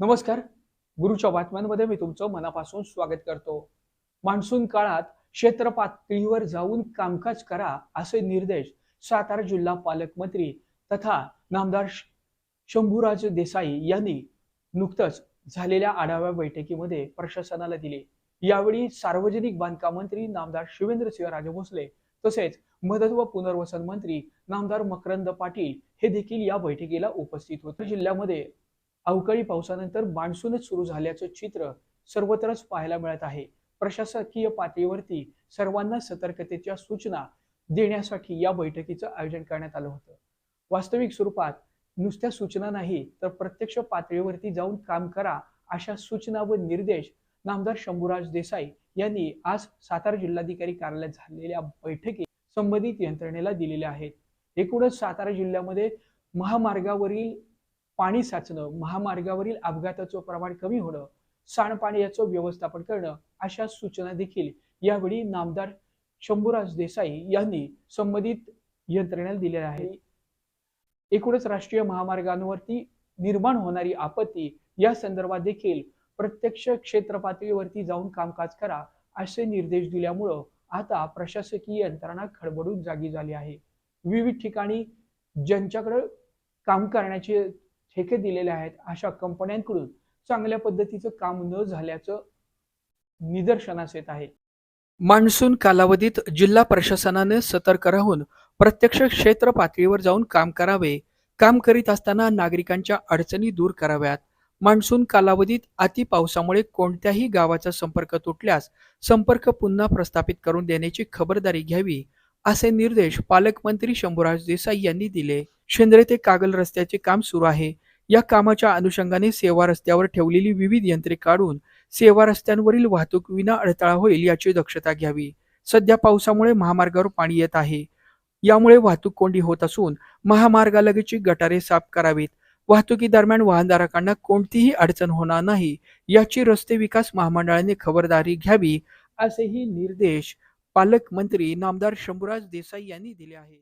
नमस्कार. गुरुच्या बातम्यांमध्ये मी तुमचं मनापासून स्वागत करतो. मान्सून काळात क्षेत्र पातळीवर जाऊन कामकाज करा असे निर्देश सातारा जिल्हा पालकमंत्री तथा नामदार शंभूराज देसाई यांनी नुकतंच झालेल्या आढाव्या बैठकीमध्ये प्रशासनाला दिले. यावेळी सार्वजनिक बांधकाम मंत्री नामदार शिवेंद्रसिंह राजभोसले तसेच मदत व पुनर्वसन मंत्री नामदार मकरंद पाटील हे देखील या बैठकीला उपस्थित होते. जिल्ह्यामध्ये अवकाळी पावसानंतर मान्सूनच सुरू झाल्याचं चित्र सर्वत्रच पाहायला मिळत आहे. प्रशासकीय पातळीवरती सर्वांना सतर्कतेच्या सूचना देण्यासाठी या बैठकीचं आयोजन करण्यात आलं होतं. वास्तविक स्वरूपात नुसत्या सूचना नाही तर प्रत्यक्ष पातळीवरती जाऊन काम करा अशा सूचना व निर्देश नामदार शंभूराज देसाई यांनी आज सातारा जिल्हाधिकारी कार्यालयात झालेल्या बैठकीत संबंधित यंत्रणेला दिलेल्या आहेत. एकूणच सातारा जिल्ह्यामध्ये महामार्गावरील पाणी साचणं महामार्गावरील अपघाताचं प्रमाण कमी होणं सांडपाणी याचं व्यवस्थापन करणं अशा सूचना देखील यावेळी नामदार शंभूराज देसाई यांनी संबंधित यंत्रणेला दिलेल्या आहे एकूणच राष्ट्रीय महामार्गांवरती निर्माण होणारी आपत्ती या संदर्भात देखील प्रत्यक्ष क्षेत्र पातळीवरती जाऊन कामकाज करा असे निर्देश दिल्यामुळं आता प्रशासकीय यंत्रणा खडबडून जागी झाली आहे. विविध ठिकाणी ज्यांच्याकडे काम करण्याचे ठेके दिलेले आहेत अशा कंपन्यांकडून चांगल्या पद्धतीचं काम न झाल्याचं निदर्शनास येत आहे. मान्सून कालावधीत जिल्हा प्रशासनाने सतर्क राहून प्रत्यक्ष क्षेत्र पातळीवर जाऊन काम करावे काम करीत असताना नागरिकांच्या अडचणी दूर कराव्यात. मान्सून कालावधीत अति पावसामुळे कोणत्याही गावाचा संपर्क तुटल्यास संपर्क पुन्हा प्रस्थापित करून देण्याची खबरदारी घ्यावी असे निर्देश पालकमंत्री शंभूराज देसाई यांनी दिले. शेंद्रे ते कागल रस्त्याचे काम सुरू आहे. या कामाच्या अनुषंगाने सेवा रस्त्यावर ठेवलेली विविध यंत्रे काढून सेवा रस्त्यांवरील वाहतूक विना अडथळा होईल याची दक्षता घ्यावी. सध्या पावसामुळे महामार्गावर पाणी येत आहे. यामुळे वाहतूक कोंडी होत असून महामार्गालगतची गटारे साफ करावीत. वाहतुकीदरम्यान वाहनधारकांना कोणतीही अडचण होणार नाही याची रस्ते विकास महामंडळाने खबरदारी घ्यावी असेही निर्देश पालकमंत्री नामदार शंभूराज देसाई यांनी दिले आहेत.